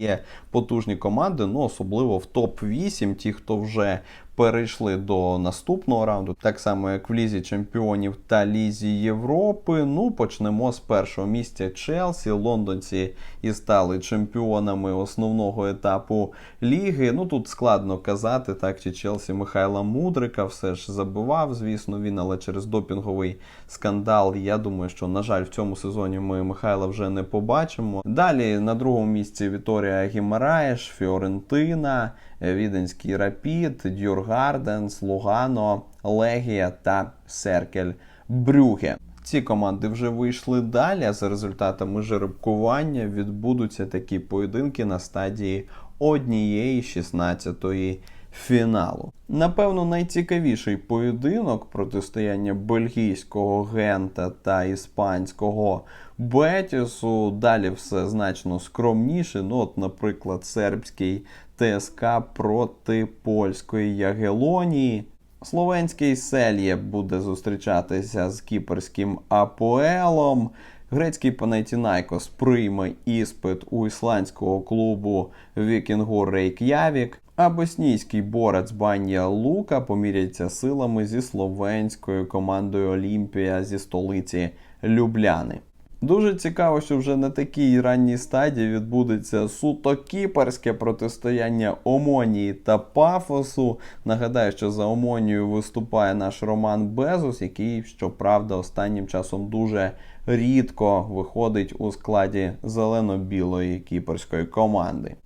Є потужні команди, ну особливо в топ-8, ті, хто вже перейшли до наступного раунду, так само як в Лізі Чемпіонів та Лізі Європи. Ну, почнемо з першого місця Челсі. Лондонці і стали чемпіонами основного етапу ліги. Ну тут складно казати, так чи Челсі Михайла Мудрика все ж забивав, звісно, він, але через допінговий скандал. Я думаю, що на жаль, в цьому сезоні ми Михайла вже не побачимо. Далі на другому місці Віторія Гімараєш, Фіорентина, Віденський Рапід, Дюргарденс, Лугано, Легія та Серкель Брюге. Ці команди вже вийшли далі. За результатами жеребкування відбудуться такі поєдинки на стадії однієї 16-ї фіналу. Напевно, найцікавіший поєдинок протистояння бельгійського гента та іспанського Бетісу. Далі все значно скромніше. Ну, от, наприклад, сербський ТСК проти польської Ягелонії. Словенський Сельє буде зустрічатися з кіперським Апоелом. Грецький Панайтінайкос прийме іспит у ісландського клубу Вікінгу Рейк'явік. А боснійський борець Банія Лука поміряється силами зі словенською командою Олімпія зі столиці Любляни. Дуже цікаво, що вже на такій ранній стадії відбудеться суто кіперське протистояння Омонії та Пафосу. Нагадаю, що за Омонією виступає наш Роман Безус, який, щоправда, останнім часом дуже рідко виходить у складі зелено-білої кіперської команди.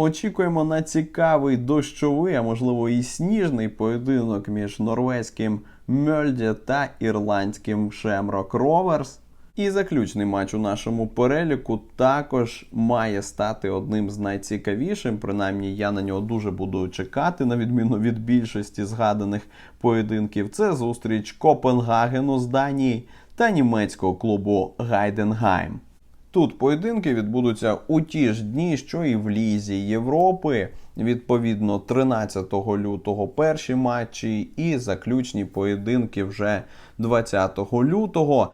Очікуємо на цікавий дощовий, а можливо і сніжний поєдинок між норвезьким Мьольдє та ірландським Шемрок Роверс. І заключний матч у нашому переліку також має стати одним з найцікавішим. Принаймні, я на нього дуже буду чекати, на відміну від більшості згаданих поєдинків. Це зустріч Копенгагену з Данії та німецького клубу Гайденгайм. Тут поєдинки відбудуться у ті ж дні, що і в Лізі Європи. Відповідно, 13 лютого перші матчі і заключні поєдинки вже 20 лютого.